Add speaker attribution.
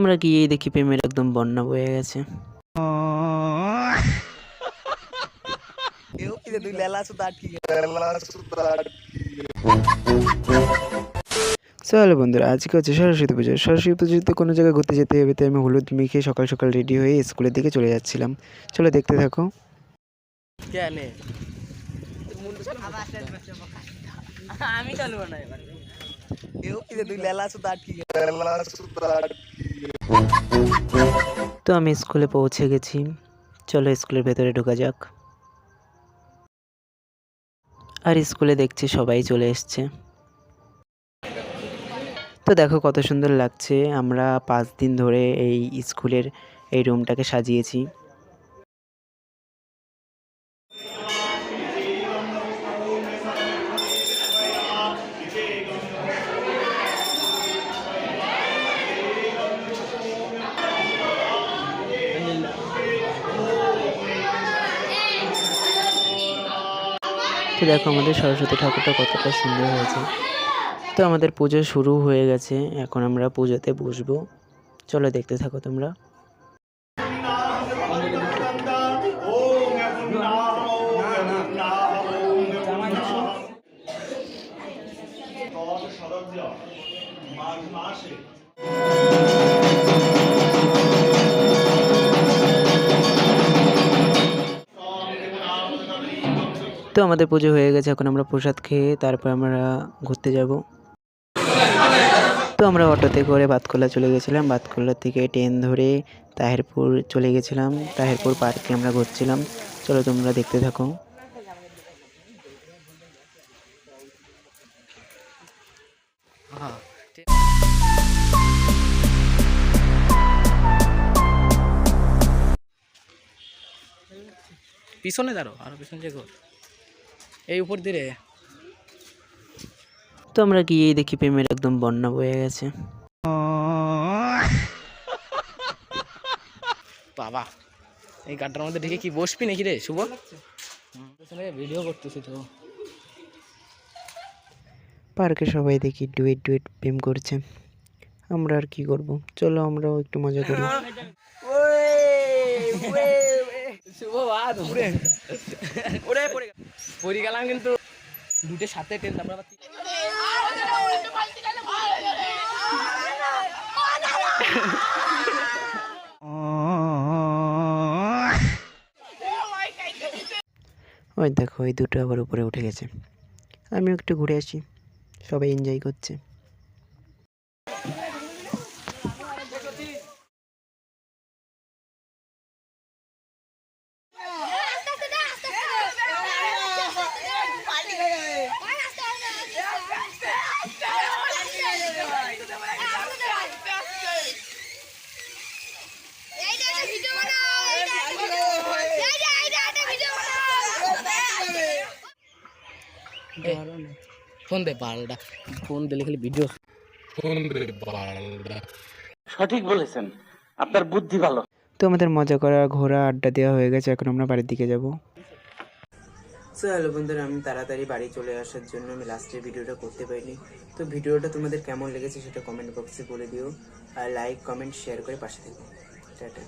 Speaker 1: আমরা গিয়েই দেখি প্রেমের একদম বন্যা বয়ে গেছে? হ্যালো বন্ধুরা আজকে হচ্ছে সরস্বতী পুজো। সরস্বতী পুজোতে কোনো জায়গায় ঘুরতে যেতে হবে তাই আমি হলুদ মেখে সকাল সকাল রেডি হয়ে স্কুলের দিকে চলে যাচ্ছিলাম। চলো দেখতে থাকো।
Speaker 2: আমি চলবো না এবার।
Speaker 1: তো আমি স্কুলে পৌঁছে গেছি। চলো স্কুলের ভেতরে ঢোকা যাক। আর স্কুলে দেখছি সবাই চলে এসছে। তো দেখো কত সুন্দর লাগছে। আমরা পাঁচ দিন ধরে এই স্কুলের এই রুমটাকে সাজিয়েছি। তো দেখো আমাদের সরস্বতী ঠাকুরটা কতটা সুন্দর হয়েছে। তো আমাদের পুজো শুরু হয়ে গেছে, এখন আমরা পুজোতে বসবো। চলো দেখতে থাকো তোমরা। তো আমাদের পুজো হয়ে গেছে, এখন আমরা প্রসাদ খেয়ে তারপর আমরা ঘুরতে যাব। তো আমরা অটোতে করে বাতকুল্লা চলে গেছিলাম বাতকুল্লা থেকে ট্রেন ধরে তাহেরপুর চলে গেছিলাম, তাহেরপুর পার্কে আমরা ঘুরছিলাম। চলো তোমরা দেখতে থাকো।
Speaker 2: পিছনে দাঁড়ো আরও পিছনে যে ঘর। এই উপর দিয়ে
Speaker 1: তো আমরা গিয়েই দেখি প্রেমের একদম বন্যা বয়ে গেছে।
Speaker 2: বাবা এই গাড্ডার মধ্যে ঢেকে কি বসবি নাকি রে শুভ? ভিডিও করতেছি তো।
Speaker 1: পার্কে সবাই দেখি ডুয়েট ডুয়েট প্রেম করছে। আমরা আর কি করব? চলো আমরাও একটু মজা করি।
Speaker 2: শুভ বাদ। উড়ে। উড়ে পড়ে গেলাম কিন্তু দুটো সাথে ট্রেন তারপর আবার
Speaker 1: ওই দেখো ওই দুটো আবার উপরে উঠে গেছে। আমিও একটু ঘুরে আসি। সবাই এনজয় করছে।
Speaker 2: ফোন দে পাল্টা ফোন দিলে খালি ভিডিও
Speaker 3: সঠিক বলেছেন। আপনার বুদ্ধি ভালো।
Speaker 1: তো আমাদের মজা করা ঘোরা আড্ডা দেওয়া হয়ে গেছে এখন আমরা বাড়ির দিকে যাব। সো হ্যালো বন্ধুরা আমি তাড়াতাড়ি বাড়ি চলে আসার জন্য আমি লাস্টের ভিডিওটা করতে পারিনি। তো ভিডিওটা তোমাদের কেমন লেগেছে সেটা কমেন্ট বক্সে বলে দিও। আর লাইক কমেন্ট শেয়ার করে পাশে থেকো। টাটা।